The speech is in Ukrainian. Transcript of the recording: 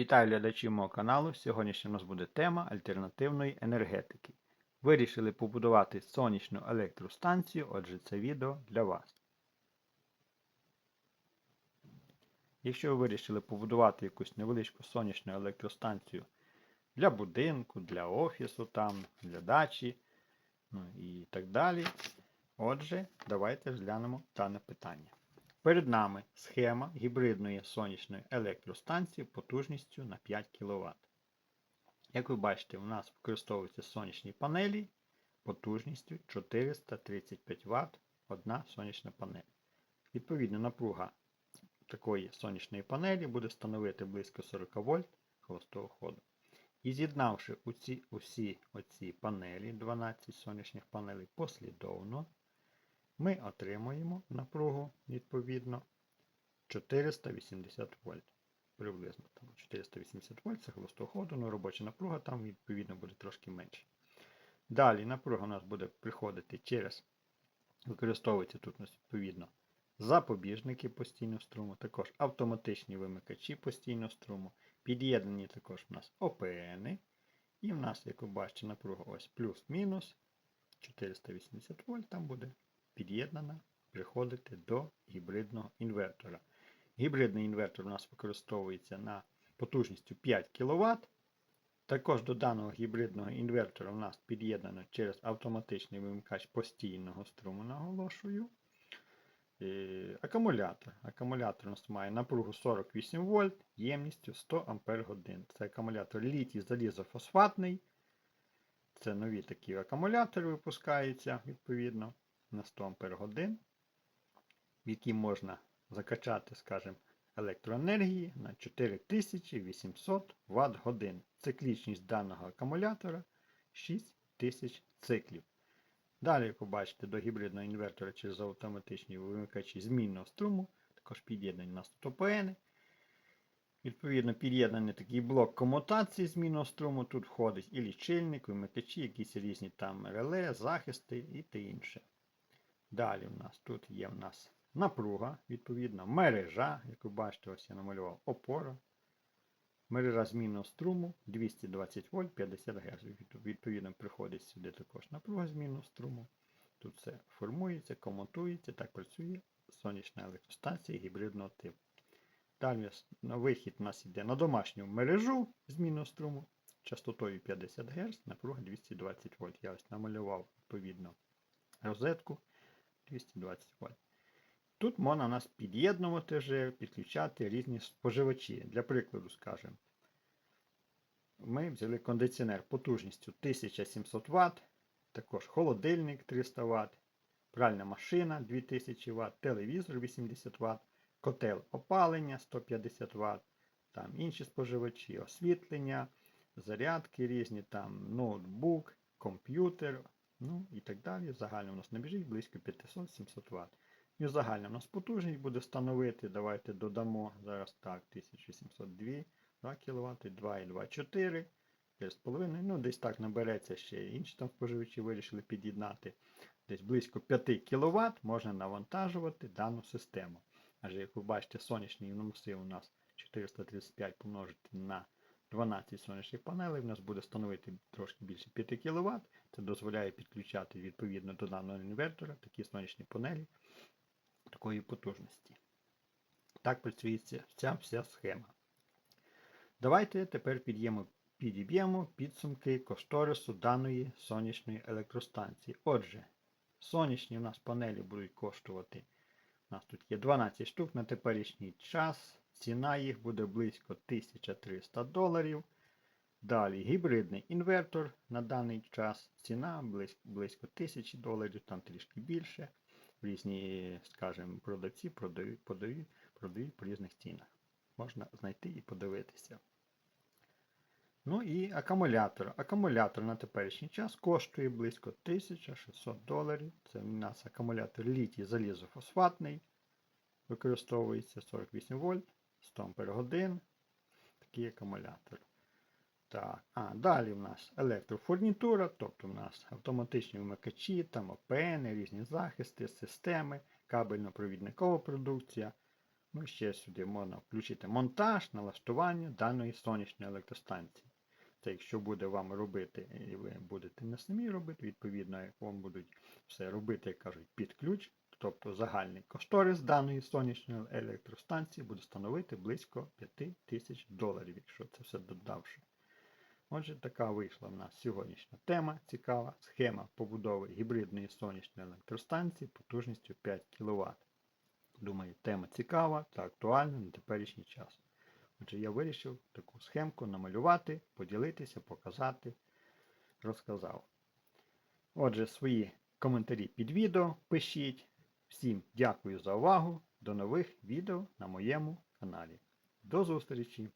Вітаю глядачів мого каналу. Сьогодні у нас буде тема альтернативної енергетики. Вирішили побудувати сонячну електростанцію, отже, це відео для вас. Якщо ви вирішили побудувати якусь невеличку сонячну електростанцію для будинку, для офісу, там, для дачі ну і так далі. Отже, давайте розглянемо дане питання. Перед нами схема гібридної сонячної електростанції потужністю на 5 кВт. Як ви бачите, у нас використовуються сонячні панелі потужністю 435 Вт одна сонячна панель. Відповідно, напруга такої сонячної панелі буде становити близько 40 вольт холостого ходу. І з'єднавши усі, усі оці панелі, 12 сонячних панелей послідовно, ми отримуємо напругу відповідно 480 вольт. Приблизно там 480 вольт це холостого ходу, але робоча напруга там відповідно буде трошки менше. Далі напруга у нас буде приходити через, використовується тут у нас відповідно запобіжники постійного струму, також автоматичні вимикачі постійного струму, під'єднані також у нас ОПН. І в нас, як ви бачите, напруга ось плюс-мінус 480 вольт там буде під'єднана приходити до гібридного інвертора. Гібридний інвертор у нас використовується на потужністю 5 кВт. Також до даного гібридного інвертора у нас під'єднано через автоматичний вимикач постійного струму, наголошую. І акумулятор. Акумулятор у нас має напругу 48 вольт, ємністю 100 Ах. Це акумулятор літій залізофосфатний. Це нові такі акумулятори випускаються, відповідно на 100 Ах, в які можна закачати, скажімо, електроенергії на 4800 Вт годин. Циклічність даного акумулятора 6000 циклів. Далі, як ви бачите, до гібридного інвертора через автоматичні вимикачі змінного струму, також під'єднані на стопени. Відповідно, під'єднаний такий блок комутації змінного струму. Тут входить і лічильник, вимикачі, якісь різні там реле, захисти і те інше. Далі в нас тут є в нас напруга, відповідно, мережа, як ви бачите, ось я намалював опора. Мережа змінного струму 220 вольт 50 Гц. Відповідно, приходить сюди також напруга змінного струму. Тут все формується, комутується, так працює сонячна електростанція гібридного типу. Далі на вихід у нас йде на домашню мережу змінного струму частотою 50 Гц, напруга 220 вольт. Я ось намалював відповідно розетку 220 вольт. Тут можна нас під'єднувати вже, підключати різні споживачі. Для прикладу, скажемо, ми взяли кондиціонер потужністю 1700 Вт, також холодильник 300 Вт, пральна машина 2000 Вт, телевізор 80 Вт, котел опалення 150 Вт, там інші споживачі, освітлення, зарядки різні, там ноутбук, комп'ютер, ну і так далі. Загально у нас набіжить близько 500-700 Вт. І загальна у нас потужність буде становити, давайте додамо зараз так, 1702 2 кВт, 2,24, 5,5. Ну, десь так набереться ще інші там споживачі вирішили під'єднати. Десь близько 5 кВт можна навантажувати дану систему. Адже, як ви бачите, сонячний масив у нас 435 помножити на 12 сонячних панелей, у нас буде становити трошки більше 5 кВт. Це дозволяє підключати відповідно до даного інвертора такі сонячні панелі такої потужності. Так працює ця вся схема. Давайте тепер під'ємо, підіб'ємо підсумки кошторису даної сонячної електростанції. Отже, сонячні у нас панелі будуть коштувати. У нас тут є 12 штук на теперішній час. Ціна їх буде близько 1300 доларів. Далі гібридний інвертор на даний час. Ціна близько, близько 1000 доларів, там трішки більше різні, скажімо, продавці продають, подають, продають по різних цінах. Можна знайти і подивитися. Ну і акумулятор. Акумулятор на теперішній час коштує близько 1600 доларів. Це у нас акумулятор літій залізофосфатний. Використовується 48 вольт, 100 Ах. Такий акумулятор. Так, а далі в нас електрофурнітура, тобто в нас автоматичні вмикачі, там ОПН, різні захисти, системи, кабельно-провідникова продукція, Ну, ще сюди можна включити монтаж, налаштування даної сонячної електростанції. Це якщо буде вам робити, і ви будете не самі робити, відповідно, як вам будуть все робити, як кажуть, під ключ, тобто загальний кошторис даної сонячної електростанції буде становити близько 5 тисяч доларів, якщо це все додавши. Отже, така вийшла в нас сьогоднішня тема цікава схема побудови гібридної сонячної електростанції потужністю 5 кВт. Думаю, тема цікава та актуальна на теперішній час. Отже, я вирішив таку схемку намалювати, поділитися, показати, розказав. Отже, свої коментарі під відео пишіть. Всім дякую за увагу. До нових відео на моєму каналі. До зустрічі!